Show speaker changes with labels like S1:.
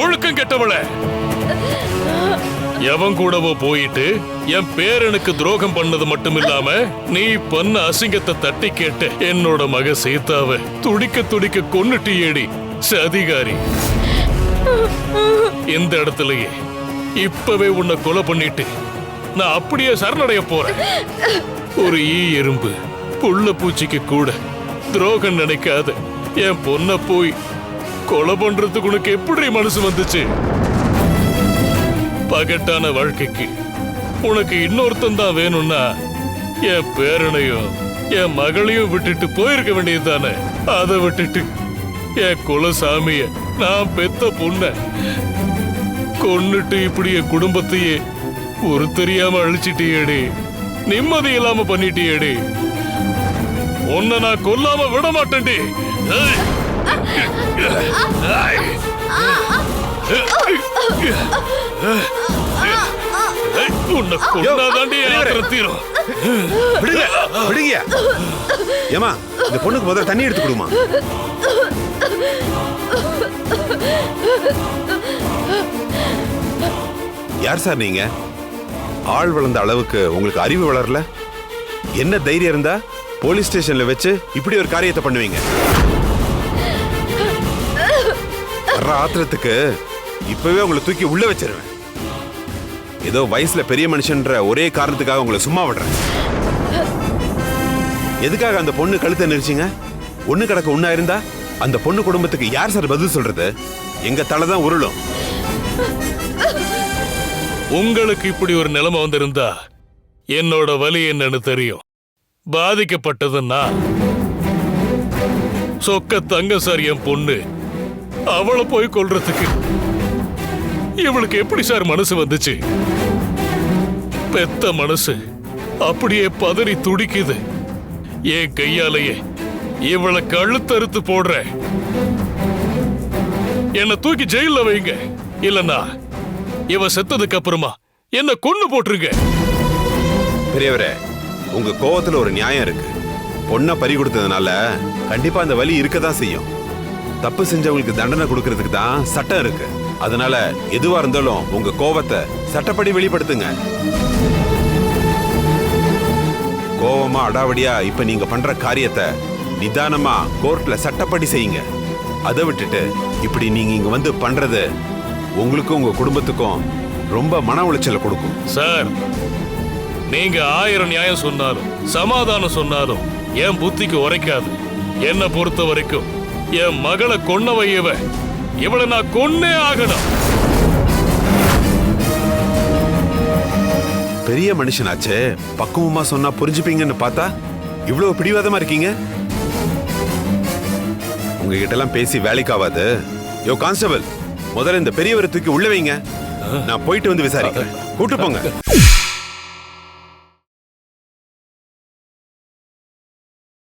S1: ஒழுக்கம் கெட்டவள. எவன் கூடவோ போயிட்டு என் பேரனுக்கு துரோகம் பண்ணது மட்டும் இல்லாம நீ பண்ண அசிங்கத்தை தட்டி கேட்டு என்னோட மக சீதாவை துடிக்க துடிக்க கொன்னுட்டு ஏடி சதிகாரி. இந்த இடத்துலயே இப்பவே உன்னை கொலை பண்ணிட்டு நான் அப்படியே சரணடைய போறேன். ஒரு ஈ எறும்பு புள்ள பூச்சிக்கு கூட துரோகம் நினைக்காத என் பொண்ண போய் கொலை பண்றதுக்கு உனக்கு எப்படி மனசு வந்துச்சு? பகட்டான வாழ்க்கைக்கு உனக்கு இன்னொருத்தன் தான் வேணும்னா என் பேரனையும் என் மகளையும் விட்டுட்டு போயிருக்க வேண்டியதுதானே? அதை விட்டுட்டு என் குலசாமிய நான் பெத்த பொண்ண கொன்னுட்டு இப்படி என் குடும்பத்தையே ஒரு தெரியாம அழிச்சிட்டியேடி. நிம்மதி இல்லாம பண்ணிட்டியேடி. உன்னை நான் கொல்லாம விட மாட்டேன்டி. ஏய். உன்னை கொண்டாதாண்டி தீரும்.
S2: விடுங்க விடுங்க ஏமா இந்த பொண்ணுக்கு முதல்ல தண்ணி எடுத்து கொடுமா. யார் சார் நீங்க? ஆள் வளர்ந்த அளவுக்கு உங்களுக்கு அறிவு வளரல? என்ன தைரியம் இருந்தா போலீஸ் ஸ்டேஷன்ல வச்சு இப்படி ஒரு காரியத்தை பண்ணுவீங்க? வர்ற ஆத்திரத்துக்கு இப்பவே உங்களை தூக்கி உள்ள வச்சிருவேன். ஏதோ வயசுல பெரிய மனுஷன்ற ஒரே காரணத்துக்காக உங்களை சும்மா விடுறேன். எதுக்காக அந்த பொண்ணு கழுத்தை நெரிச்சிங்க? ஒண்ணு கிடக்க ஒண்ணா இருந்தா அந்த பொண்ணு குடும்பத்துக்கு யார் சார் பதில் சொல்றது? எங்க தலை தான் உருளும்.
S1: உங்களுக்கு இப்படி ஒரு நிலைமை வந்திருந்தா என்னோட வலி என்னன்னு தெரியும். பாதிக்கப்பட்டது நான். சொக்க தங்க சார் என் பொண்ணு. அவளை போய் கொல்றதுக்கு. இவளுக்கு எப்படி சார் மனசு வந்துச்சு? பெத்த மனசு அப்படியே பதறி துடிக்குது. ஏன் கையாலேயே இவளை கழுத்தறுத்து போடுற? என்னை தூக்கி ஜெயில வைங்க. இல்லனா இவ செத்ததுக்கு அப்புறமா என்ன கொன்னு போட்டுருங்க.
S2: பெரியவரே உங்க கோவத்துல ஒரு நியாயம் இருக்கு. பொண்ணை பறி கொடுத்ததுனால கண்டிப்பா அந்த வலி இருக்க தான் செய்யும். தப்பு செஞ்சவங்களுக்கு தண்டனை கொடுக்கறதுக்கு தான் சட்டம் இருக்கு. அதனால எதுவா இருந்தாலும் உங்க கோவத்தை சட்டப்படி வெளிப்படுத்துங்க. கோவமா அடாவடியா இப்ப நீங்க பண்ற காரியத்தை நிதானமா கோர்ட்ல சட்டப்படி செய்யுங்க. அதை விட்டுட்டு இப்படி நீங்க இங்க வந்து பண்றது உங்களுக்கும் உங்க குடும்பத்துக்கும் ரொம்ப மன உளைச்சலை கொடுக்கும்.
S1: சார் நீங்க ஆயிரம் நியாயம் சொன்னாலும் சமாதானம் சொன்னாலும் என் புத்திக்கு உரைக்காது. என்ன பொறுத்த வரைக்கும் என் மகளை கொன்னவ இவ. இவளை நான் கொன்னே ஆகணும்.
S2: பெரிய மனுஷனாச்சே. பக்குவமா சொன்னா புரிஞ்சுப்பீங்கன்னு பார்த்தா இவ்வளவு பிடிவாதமா இருக்கீங்க? உங்ககிட்ட எல்லாம் பேசி வேலைக்கு ஆகாது யோ கான்ஸ்டபிள் முதல்ல இந்த பெரியவரை தூக்கி உள்ள வைங்க. நான் போயிட்டு வந்து விசாரிக்கிறேன். கூட்டு போங்க.